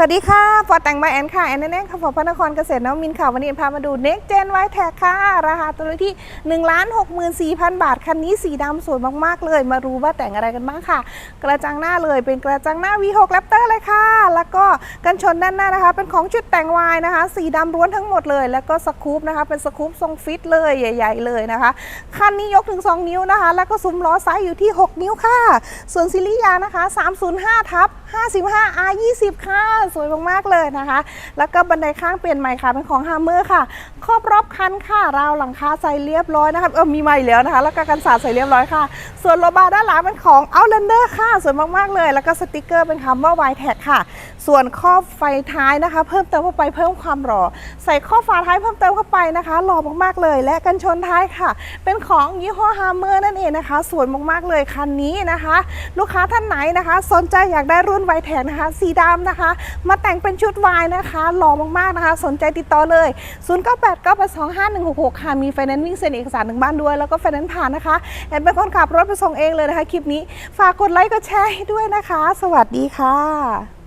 สวัสดีค่ะปอแต่งใบแอนค่ะ แอนแน่ๆค่ะฝอพระนครเกษตรนวมินทร์ค่ะ วันนี้พามาดู Next Gen y t e c ค่ะ ราคาตัวที่ 1 6 4 0 0 0 บาท คันนี้สีดำสวยมาก ๆ เลย มารู้ว่าแต่งอะไรกันบ้างค่ะ กระจังหน้าเลยเป็นกระจังหน้า V6 Raptor เลยค่ะ แล้วก็กันชนด้านหน้านะคะ เป็นของจุดแต่งวายนะคะ สีดำล้วนทั้งหมดเลย แล้วก็สกู๊ปนะคะ เป็นสกู๊ปทรงฟิตเลยใหญ่ ๆ เลยนะคะ คันนี้ยกถึง 2 นิ้วนะคะ แล้วก็ซุ้มล้อซ้ายอยู่ที่ 6 นิ้วค่ะ ส่วนซิลิยานะคะ305ทับ55 R 20 ค่ะสวยมากๆเลยนะคะ แล้วก็บันไดข้างเปลี่ยนใหม่ค่ะเป็นของฮาร์เมอร์ค่ะ ครอบรอบคันค่ะ ราวหลังคาใส่เรียบร้อยนะคะเออมีใหม่แล้วนะคะ แล้วก็กันสาดใส่เรียบร้อยค่ะ ส่วนโลบาร์ด้านหลังเป็นของ Outlander ค่ะสวยมากๆเลย แล้วก็สติกเกอร์เป็นคำว่า y t a g ค่ะ ส่วนครอบไฟท้ายนะคะ เพิ่มเติมเข้าไปเพิ่มความหล่อใส่ครอฝาท้ายเพิ่มเติมเข้าไปนะคะหล่อมากๆเลย และกันชนท้ายค่ะ เป็นของยี่ห้อฮาร์เมอร์นั่นเองนะคะ สวยมากๆเลยคันนี้นะคะ ลูกค้าท่านไหนนะคะ สนใจอยากได้รุ่นไวแท็กนะคะ สีดำนะคะมาแต่งเป็นชุดวายนะคะหล่อมากๆนะคะ สนใจติดต่อเลย 0 9 8 9 8 2 5 1 6 6 ค่ะ มีไฟแนนซ์วิ่งเซ็นเอกสารหนึ่งบ้านด้วย แล้วก็ไฟแนนซ์ผ่านนะคะแอนเป็นคนขับรถไปส่งเองเลยนะคะ คลิปนี้ ฝากกดไลค์กดแชร์ให้ด้วยนะคะ สวัสดีค่ะ